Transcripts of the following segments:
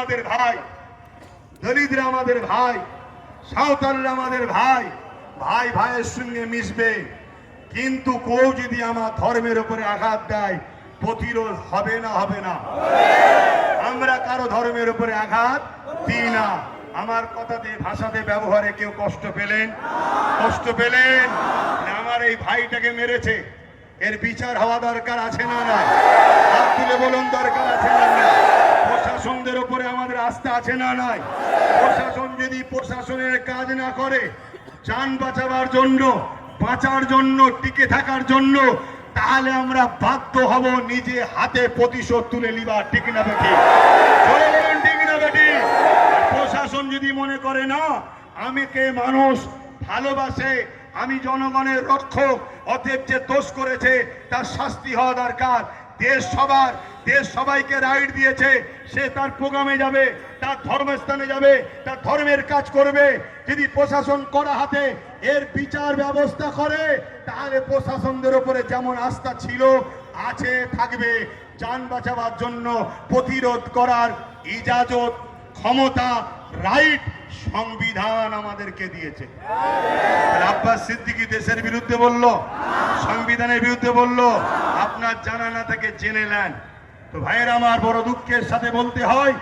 আমাদের ভাই, দলিতরা আমাদের ভাই, সাঁওতালরা আমাদের ভাই ভাই ভাইয়ের সঙ্গে মিশবে। কিন্তু কেউ যদি আমার ধর্মের উপরে আঘাত দেয়, প্রতিরোধ হবে না হবে না। আমরা কারও ধর্মের উপরে আঘাত দিই না। আমার কথাতে, ভাষাতে ব্যবহারে কেউ কষ্ট পেলেন? কষ্ট পেলেন? আমার এই ভাইটাকে মেরেছে। এর বিচার হওয়া দরকার আছে না না হাত তুলে বলুন, দরকার আছে না না প্রশাসনদের উপরে আমাদের আস্থা আছে না নাই? প্রশাসন যদি প্রশাসনের কাজ না করে, যান বাঁচাবার জন্য, বাঁচার জন্য, টিকে থাকার জন্য, তাহলে আমরা বাধ্য হব নিজে হাতে প্রতিশোধ তুলে নিবা ঠিক না বেটি ঠিক? না বেটি প্রশাসন যদি মনে করে, না, আমি কে মানুষ, ভালোবাসে, আমি জনগণের রক্ষক, অতএব যে দোষ করেছে, তার শাস্তি হওয়া দরকার। দেশ সবার দেশ সবাইকে রাইট দিয়েছে, সে তার প্রোগ্রামে যাবে, তার ধর্মস্থানে যাবে, তার ধর্মের কাজ করবে। যদি প্রশাসন করা হাতে এর বিচার ব্যবস্থা করে, তাহলে প্রশাসনদের ওপরে যেমন আস্থা ছিল, আছে, থাকবে। যান বাঁচাবার জন্য প্রতিরোধ করার ইজাজত, ক্ষমতা, রাইট, সংবিধান আমাদেরকে দিয়েছে। আব্বাস সিদ্দিকী দেশের বিরুদ্ধে বলল, সংবিধানের বিরুদ্ধে বলল, আপনার জানা না থেকে জেনে নেন। তো ভাইয়ের আমার বড় দুঃখের সাথে বলতে হয়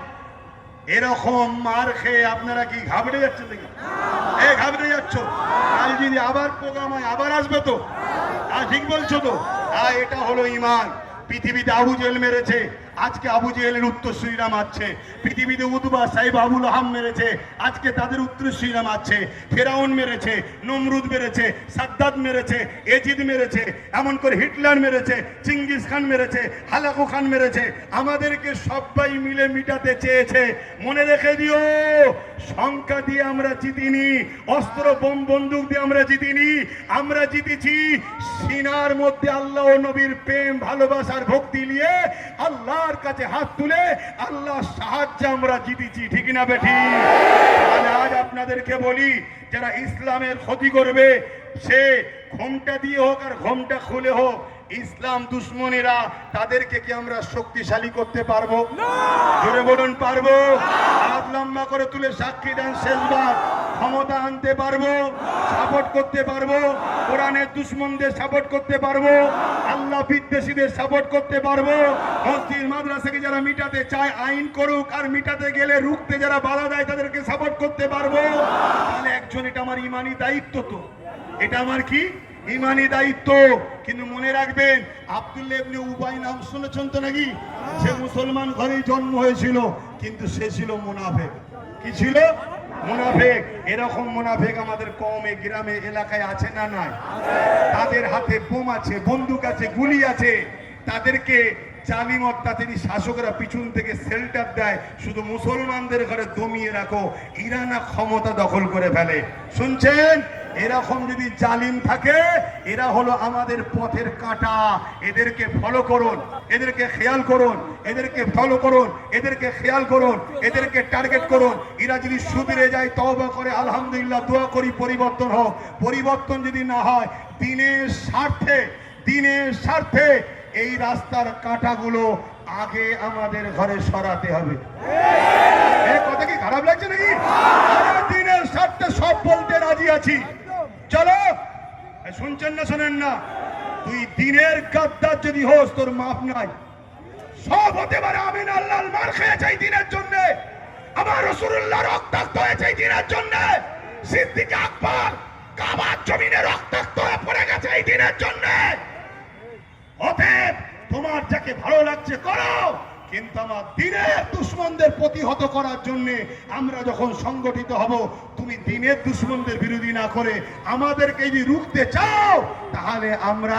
এরকম মার খেয়ে আপনারা কি ঘাবড়ে যাচ্ছেন নাকি? এ ঘাবড়ে যাচ্ছ? কাল যদি আবার প্রোগ্রাম হয় আবার আসবে তো? আর ঠিক বলছো তো? আর এটা হলো ইমান। পৃথিবীতে আবু জেল মেরেছে আজকে আবু জেলের উত্তরসূরিরা মারছে পৃথিবীতে উদবা সাহেব আবুল আহাম মেরেছে। আজকে তাদের উত্তরসূরিরা মারছে ফেরাউন মেরেছে, নমরুদ মেরেছে, সাদ্দাত মেরেছে, এজিদ মেরেছে, এমন করে হিটলার মেরেছে চিঙ্গিস খান মেরেছে, হালাকু খান মেরেছে। আমাদেরকে সবাই মিলে মিটাতে চেয়েছে। মনে রেখে দিও সংখ্যা দিয়ে আমরা জিতিনি, অস্ত্র, বোম, বন্দুক দিয়ে আমরা জিতিনি। আমরা জিতেছি সিনার মধ্যে আল্লাহ নবীর প্রেম, ভালোবাসার ভক্তি নিয়ে। আল্লাহর কাছে হাত তুলে আল্লাহ সাহায্য আমরা জিতেছি ঠিক না বেঠি? তাহলে আজ আপনাদেরকে বলি যারা ইসলামের ক্ষতি করবে সে ঘোমটা দিয়ে হোক আর ঘোমটা খুলে হোক ইসলাম দুশ্মনেরা তাদেরকে কি আমরা শক্তিশালী করতে পারব? জোরে বলুন পারব? লম্বা করে তুলে সাক্ষী দেন শেষবার। ক্ষমতা আনতে পারব সাপোর্ট করতে পারব, কোরআনের দুশ্মনদের সাপোর্ট করতে পারব, আল্লাহ বিদ্বেষীদের সাপোর্ট করতে পারব। মসজিদ, মাদ্রাসাকে যারা মিটাতে চায়, আইন করুক আর মিটাতে গেলে রুখতে যারা বাধা দেয়, তাদেরকে সাপোর্ট করতে পারব। তাহলে একজন এটা আমার ইমানি দায়িত্ব তো। এটা আমার কি? ইমানি দায়িত্ব। কিন্তু মনে রাখবেন, আব্দুল্লাহ উবাই নাম শুনেছেন তো নাকি? সে মুসলমান ঘরেই জন্ম হয়েছিল। কিন্তু সে ছিল মুনাফেক। কি ছিল? মুনাফেক। এরকম মুনাফেক আমাদের কমে গ্রামে, এলাকায় আছে না নাই? তাদের হাতে বোম আছে, বন্দুক আছে, গুলি আছে। তাদেরকে জালিম অত্যাচারী শাসকরা পিছন থেকে শেল্টার দেয়। শুধু মুসলমানদের ঘরে দমিয়ে রাখো। ইরানা ক্ষমতা দখল করে ফেলে। শুনছেন? এরকম যদি জালিম থাকে, এরা হলো আমাদের পথের কাটা। এদেরকে ফলো করুন, এদেরকে খেয়াল করুন, এদেরকে ফলো করুন, এদেরকে খেয়াল করুন, এদেরকে টার্গেট করুন। এরা যদি সুবিরে যায়, তওবা করে, আলহামদুলিল্লাহ, দোয়া করি, পরিবর্তন হোক। পরিবর্তন যদি না হয়, দিনের স্বার্থে দিনের স্বার্থে এই রাস্তার কাঁটাগুলো আগে আমাদের ঘরে সরাতে হবে। কথা কি খারাপ লাগছে নাকি? দিনের স্বার্থে সব বলতে রাজি আছি। শুনছেন না, শোনেন না। তুই দিনের গাদ্দার যদি হোস, তোর মাপ নাই। সব হতে পারে আমি আল্লাহ মার খেয়েছে এই দিনের জন্য। আমার রসুল্লাহ রক্তাক্ত হয়েছে এই দিনের জন্য। সিদ্দিক আকবর কাবার জমিনে রক্তাক্ত হয়ে পড়ে গেছে এই দিনের জন্য। অতএব তোমার যাকে ভালো লাগছে, করো। কিন্তু আমার দিনের দুশ্মনদের প্রতিহত করার জন্য আমরা যখন সংগঠিত হব তুমি দিনের দুশ্মনদের বিরোধী না করে আমাদেরকে যদি রুখতে চাও, তাহলে আমরা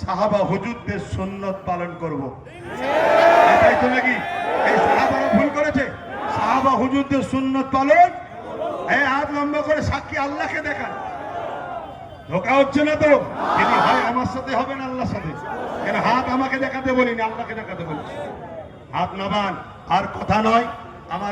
সাহাবা হুজুরদের সুন্নত পালন করব। এটাই তো নাকি? এই সাহাবারা ভুল করেছে? সাহাবা সুন্নত পালন? এই হাত লম্বা করে সাক্ষী আল্লাহকে দেখান। ধোকা হচ্ছে না তো? যদি হয় আমার সাথে, হবে না আল্লাহর সাথে। কেন হাত আমাকে দেখাতে বলিনি? আল্লাহকে দেখাতে বলছি হাত নামান আর কথা নয়, আমার